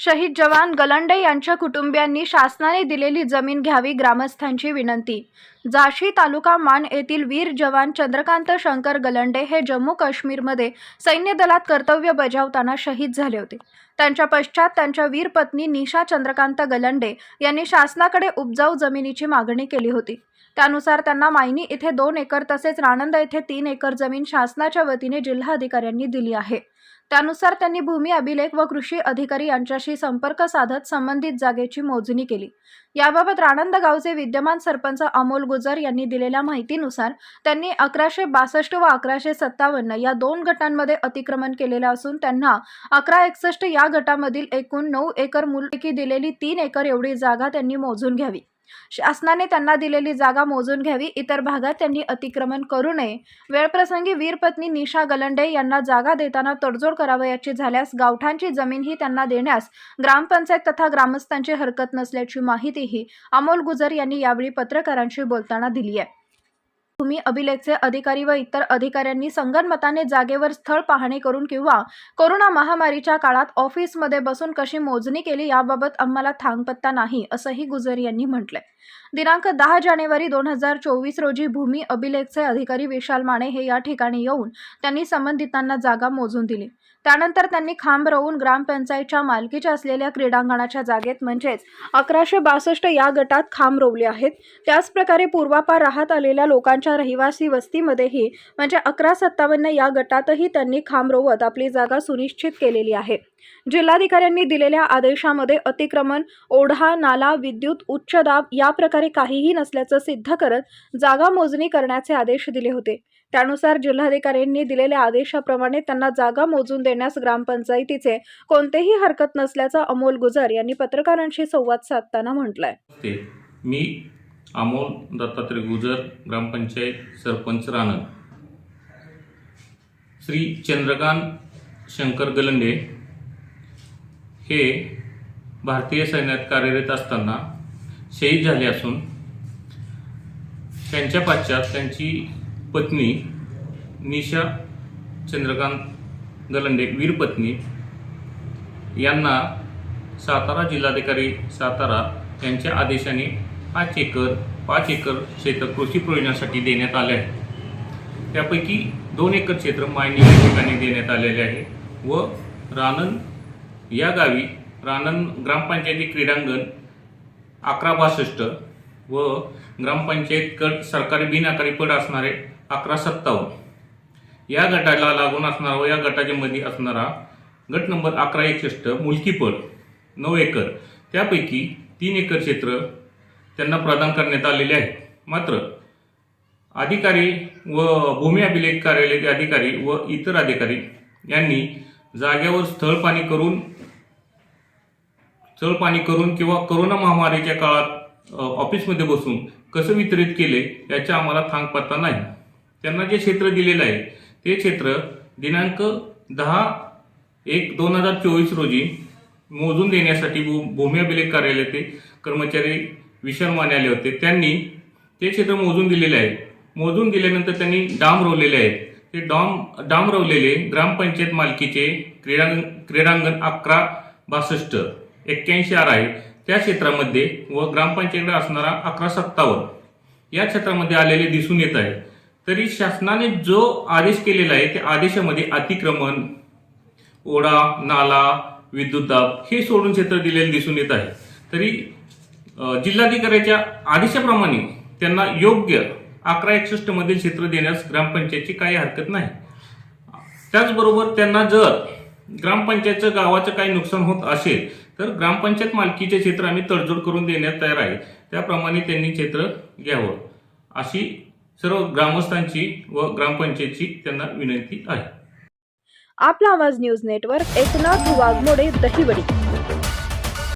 शहीद जवान गलंडे यांच्या कुटुंबियांनी शासनाने दिलेली जमीन घ्यावी ग्रामस्थांची विनंती. जाशी तालुका मान येथील वीर जवान चंद्रकांत शंकर गलंडे हे जम्मू काश्मीरमध्ये सैन्य दलात कर्तव्य बजावताना शहीद झाले होते. त्यांच्या पश्चात त्यांच्या वीर पत्नी निशा चंद्रकांत गलंडे यांनी शासनाकडे उपजाऊ जमिनीची मागणी केली होती. त्यानुसार त्यांना मायनी इथे दोन एकर तसेच राणंद येथे तीन एकर जमीन शासनाच्या वतीने जिल्हाधिकाऱ्यांनी दिली आहे. त्यानुसार त्यांनी भूमी अभिलेख व कृषी अधिकारी यांच्याशी संपर्क साधत संबंधित जागेची मोजणी केली. याबाबत राणंद गावचे विद्यमान सरपंच अमोल गुजर यांनी दिलेल्या माहितीनुसार त्यांनी अकराशे बासष्ट व अकराशे सत्तावन्न या दोन गटांमध्ये अतिक्रमण केलेलं असून त्यांना अकरा एकसष्ट या गटामधील एकूण नऊ एकर मूलपैकी दिलेली तीन एकर एवढी जागा त्यांनी मोजून घ्यावी. शासनाने त्यांना दिलेली जागा मोजून घ्यावी. इतर भागात त्यांनी अतिक्रमण करू नये. वेळप्रसंगी वीरपत्नी निशा गलंडे यांना जागा देताना तडजोड करावयाची झाल्यास गावठांची जमीनही त्यांना देण्यास ग्रामपंचायत तथा ग्रामस्थांची हरकत नसल्याची माहितीही अमोल गुजर यांनी यावेळी पत्रकारांशी बोलताना दिली आहे. भूमी अभिलेखचे अधिकारी व इतर अधिकाऱ्यांनी संगनमताने जागेवर स्थळ पाहणी करून किंवा कोरोना महामारीच्या काळात ऑफिसमध्ये बसून कशी मोजणी केली याबाबत आम्हाला थांगपत्ता नाही असंही गुजर यांनी म्हटलंय. दिनांक दहा जानेवारी दोन हजार चोवीस रोजी भूमी अभिलेखचे अधिकारी विशाल माने हे या ठिकाणी येऊन त्यांनी संबंधितांना जागा मोजून दिली. त्यानंतर त्यांनी खांब रोवून ग्रामपंचायतच्या मालकीच्या असलेल्या क्रीडांगणाच्या जागेत म्हणजेच अकराशे बासष्ट या गटात खांब रोवले आहेत. त्याचप्रकारे पूर्वापार राहत आलेल्या लोकांच्या रहिवासी वस्तीमध्येही म्हणजे अकरा सत्तावन्न या गटातही त्यांनी खांब रोवत आपली जागा सुनिश्चित केलेली आहे. जिल्हाधिकाऱ्यांनी दिलेल्या आदेशामध्ये अतिक्रमण ओढा नाला विद्युत उच्च दाब या प्रकारे काहीही नसल्याचं सिद्ध करत जागा मोजणी करण्याचे आदेश दिले होते. त्यानुसार जिल्हाधिकाऱ्यांनी दिलेल्या आदेशाप्रमाणे त्यांना जागा मोजून देण्यास ग्रामपंचायतीचे कोणतेही हरकत नसल्याचं अमोल गुजर यांनी पत्रकारांशी संवाद साधताना म्हटलंय. मी अमोल दत्तात्रय गुजर ग्रामपंचायत सरपंच राणन श्री चंद्रकांत शंकर गलंडे हे भारतीय सैन्यात कार्यरत असताना शहीद झाले असून त्यांच्या पाश्चात त्यांची पत्नी निशा चंद्रकांत गलंडे वीरपत्नी यांना सातारा जिल्हाधिकारी सातारा यांच्या आदेशाने पाच एकर पाच एकर क्षेत्र कृषी प्रयोजनासाठी देण्यात आले आहे. त्यापैकी दोन एकर क्षेत्र मायनी या ठिकाणी देण्यात आलेले आहे व रानंद या गावी रानन ग्रामपंचायती क्रीडांगण अकरा बासष्ट व ग्रामपंचायत गट सरकारी बिनआकारी पड असणारे अकरा सत्तावन्न. या गटाला लागून असणारा व या गटाच्या मध्ये असणारा गट नंबर अकरा एकसष्ट मुलकीपड नऊ एकर. त्यापैकी तीन एकर क्षेत्र त्यांना प्रदान करण्यात आलेले आहे. मात्र अधिकारी व भूमी अभिलेख कार्यालयाचे अधिकारी व इतर अधिकारी यांनी जागेवर स्थळ पाणी करून स्थळ पाणी करून किंवा कोरोना महामारीच्या काळात ऑफिसमध्ये बसून कसं वितरित केले याचा आम्हाला थांग पत्ता नाही. त्यांना जे क्षेत्र दिलेलं आहे ते क्षेत्र दिनांक दहा एक दोन हजार चोवीस रोजी मोजून देण्यासाठी भू भूमी अभिलेख कार्यालयाचे कर्मचारी विशाल माने आले होते. त्यांनी ते क्षेत्र मोजून दिलेले आहे. मोजून दिल्यानंतर त्यांनी डाम रोवलेले आहेत. ते डॉम डाम रोवलेले ग्रामपंचायत मालकीचे क्रीडांग क्रीडांगण अकरा बासष्ट एक्क्याऐंशी आर आहे. त्या क्षेत्रामध्ये व ग्रामपंचायतीकडे असणारा अकरा सत्तावन्न या क्षेत्रामध्ये आलेले दिसून येत आहे. तरी शासनाने जो आदेश केलेला आहे त्या आदेशामध्ये अतिक्रमण ओढा नाला विद्युत दाब हे सोडून क्षेत्र दिलेले दिसून येत आहे. तरी जिल्हाधिकाऱ्याच्या आदेशाप्रमाणे त्यांना योग्य अकरा एकसष्ट मधील क्षेत्र देण्यास ग्रामपंचायतची काही हरकत नाही. त्याचबरोबर त्यांना जर ग्रामपंचायतचं गावाचं काही नुकसान होत असेल तर ग्रामपंचायत मालकीचे क्षेत्र आम्ही तडजोड करून देण्यात तयार आहे. त्याप्रमाणे त्यांनी क्षेत्र घ्यावं. अशी सर्व ग्रामस्थांची व ग्रामपंचायतची त्यांना विनंती आहे. आपला आवाज न्यूज नेटवर्क एकनाथ वाघमोडे दहिवडी.